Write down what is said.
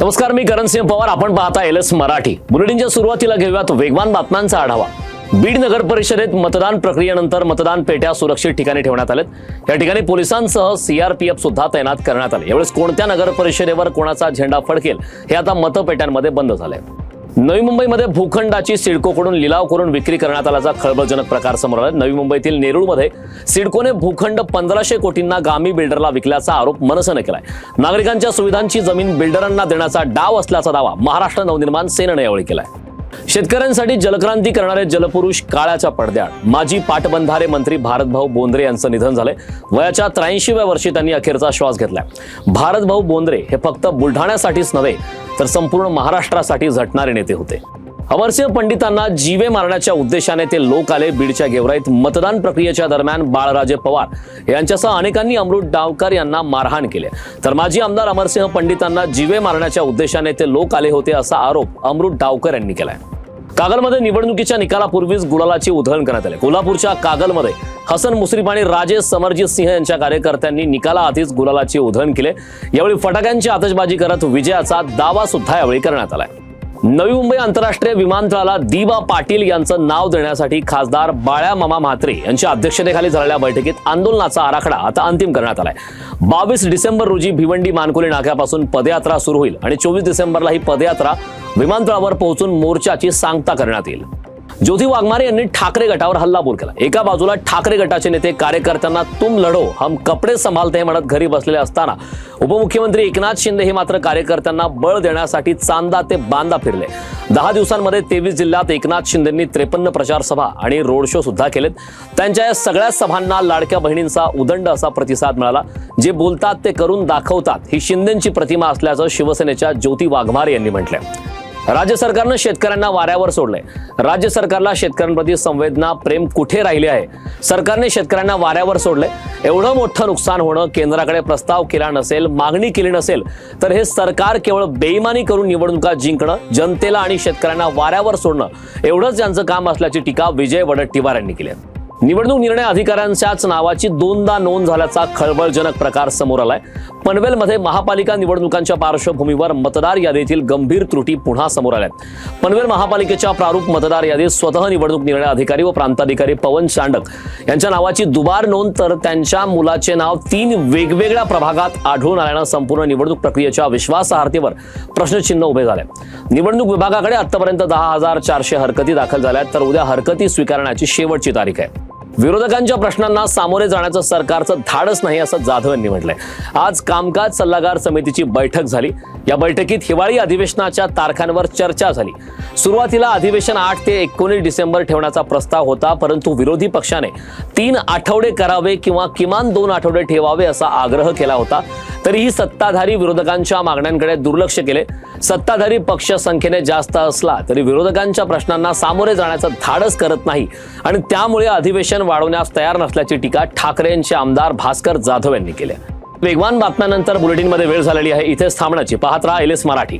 नमस्कार मी करणसिंह पवार. आपण पाहता एल एस मराठी. बुलेटिनच्या सुरुवातीला घेऊयात वेगवान बातम्यांचा आढावा. बीड नगर परिषदेत मतदान प्रक्रियेनंतर मतदान पेट्या सुरक्षित ठिकाणी ठेवण्यात आलेत. या ठिकाणी पोलिसांसह सीआरपीएफ सुद्धा तैनात करण्यात आले. यावेळेस कोणत्या नगर परिषदेवर कोणाचा झेंडा फडकेल हे आता मतपेट्यांमध्ये बंद झालंय. नवी मुंबईमध्ये भूखंडाची सिडकोकडून लिलाव करून विक्री करण्यात आल्याचा खळबळजनक प्रकार समोर आला. नवी मुंबईतील नेरूळमध्ये सिडकोने भूखंड पंधराशे कोटींना गामी बिल्डरला विकल्याचा आरोप मनसेनं केलाय. नागरिकांच्या सुविधांची जमीन बिल्डरांना देण्याचा डाव असल्याचा दावा महाराष्ट्र नवनिर्माण सेनेनं यावेळी केलाय. शेतकऱ्यांसाठी जलक्रांती करणारे जलपुरुष काळाच्या पडद्यात माजी पाटबंधारे मंत्री भारतभाऊ बोंद्रे यांचं निधन झालंय. वयाच्या त्र्याऐंशीव्या वर्षी त्यांनी अखेरचा श्वास घेतलाय. भारतभाऊ बोंद्रे हे फक्त बुलढाण्यासाठीच नव्हे तर संपूर्ण महाराष्ट्रासाठी झटणारे नेते होते. अमरसिंह पंडितांना जीवे मारण्याच्या उद्देशाने ते लोक आले बीडच्या गेवराईत. मतदान प्रक्रियेच्या दरम्यान बाळराजे पवार यांच्यासह अनेकांनी अमृत डावकर यांना मारहाण केले. तर माजी आमदार अमरसिंह पंडितांना जीवे मारण्याच्या उद्देशाने ते लोक आले होते असा आरोप अमृत डावकर यांनी केलाय. कागलमध्ये निवडणुकीच्या निकालापूर्वीच गुलालाची उधळण करण्यात आली. कोल्हापूरच्या कागलमध्ये हसन मुश्रीफ आणि राजेश समरजित सिंह यांच्या कार्यकर्त्यांनी निकालाआधीच गुलालाची उधळण केले. यावेळी फटाक्यांची आतषबाजी करत विजयाचा दावा सुद्धा यावेळी करण्यात आलाय. नवी मुंबई आंतरराष्ट्रीय विमानतळाला दिबा पाटील यांचं नाव देण्यासाठी खासदार बाळ्यामामा म्हात्रे यांच्या अध्यक्षतेखाली झालेल्या बैठकीत आंदोलनाचा आराखडा आता अंतिम करण्यात आलाय. बावीस डिसेंबर रोजी भिवंडी मानकुली नाक्यापासून पदयात्रा सुरू होईल आणि चोवीस डिसेंबरला ही पदयात्रा विमानतळावर पोहोचून मोर्चाची सांगता करण्यात येईल. ज्योती वाघमारे यांनी ठाकरे गटावर हल्लाबोल केला. एका बाजूला ठाकरे गटाचे नेते कार्यकर्त्यांना तुम लढो हम कपडे संभालते म्हणत घरी बसलेले असताना उपमुख्यमंत्री एकनाथ शिंदे हे मात्र कार्यकर्त्यांना बळ देण्यासाठी चांदा ते बांदा फिरले. दहा दिवसांमध्ये तेवीस जिल्ह्यात एकनाथ शिंदेंनी त्रेपन्न प्रचार सभा आणि रोड शो सुद्धा केलेत. त्यांच्या या सगळ्या सभांना लाडक्या बहिणींचा उदंड असा प्रतिसाद मिळाला. जे बोलतात ते करून दाखवतात ही शिंदेची प्रतिमा असल्याचं शिवसेनेच्या ज्योती वाघमारे यांनी म्हटलंय. राज्य सरकारनं शेतकऱ्यांना वाऱ्यावर सोडलंय. राज्य सरकारला शेतकऱ्यांप्रती संवेदना प्रेम कुठे राहिले आहे? सरकारने शेतकऱ्यांना वाऱ्यावर सोडलंय. एवढं मोठं नुकसान होणं केंद्राकडे प्रस्ताव केला नसेल मागणी केली नसेल तर हे सरकार केवळ बेईमानी करून निवडणुका जिंकणं जनतेला आणि शेतकऱ्यांना वाऱ्यावर सोडणं एवढंच यांचं काम असल्याची टीका विजय वडट्टीवार यांनी केली आहे. निवडणूक निर्णय अधिकाऱ्यांच्याच नावाची दोनदा नोंद झाल्याचा खळबळजनक प्रकार समोर आलाय. पनवेलमध्ये महापालिका निवडणुकांच्या पार्श्वभूमीवर मतदार यादीतील गंभीर त्रुटी पुन्हा समोर आल्या पनवेल महापालिकेच्या प्रारूप मतदार यादीत स्वतः निवडणूक निर्णय अधिकारी व प्रांताधिकारी पवन चांडक यांच्या नावाची दुबार नोंद तर त्यांच्या मुलाचे नाव तीन वेगवेगळ्या प्रभागात आढळून आल्यानं संपूर्ण निवडणूक प्रक्रियेच्या विश्वासार्हतेवर प्रश्नचिन्ह उभे झाले. निवडणूक विभागाकडे आतापर्यंत दहा हजार चारशे हरकती दाखल झाल्या आहेत तर उद्या हरकती स्वीकारण्याची शेवटची तारीख आहे. विरोधकांच्या प्रश्नांना सामोरे जाण्याचं सरकारचं धाडस नाही असं जाधव यांनी म्हटलंय. आज कामकाज सल्लागार समितीची बैठक झाली. या बैठकीत हिवाळी अधिवेशनाच्या तारखांवर चर्चा झाली. सुरुवातीला अधिवेशन आठ ते एकोणीस डिसेंबर ठेवण्याचा प्रस्ताव होता परंतु विरोधी पक्षाने तीन आठवडे करावे किंवा किमान दोन आठवडे ठेवावे असा आग्रह केला होता. तरीही सत्ताधारी विरोधकांच्या मागण्यांकडे दुर्लक्ष केले. सत्ताधारी पक्ष संख्येने जास्त असला तरी विरोधकांच्या प्रश्नांना सामोरे जाण्याचं धाडस करत नाही. आणि त्यामुळे अधिवेशन वाढवण्यास तयार नसल्याची टीका ठाकरेंचे आमदार भास्कर जाधव यांनी केली वेगवान बातम्यानंतर बुलेटिनमध्ये वेळ झालेली आहे. इथेच थांबण्याची. पाहत राहा एल एस मराठी.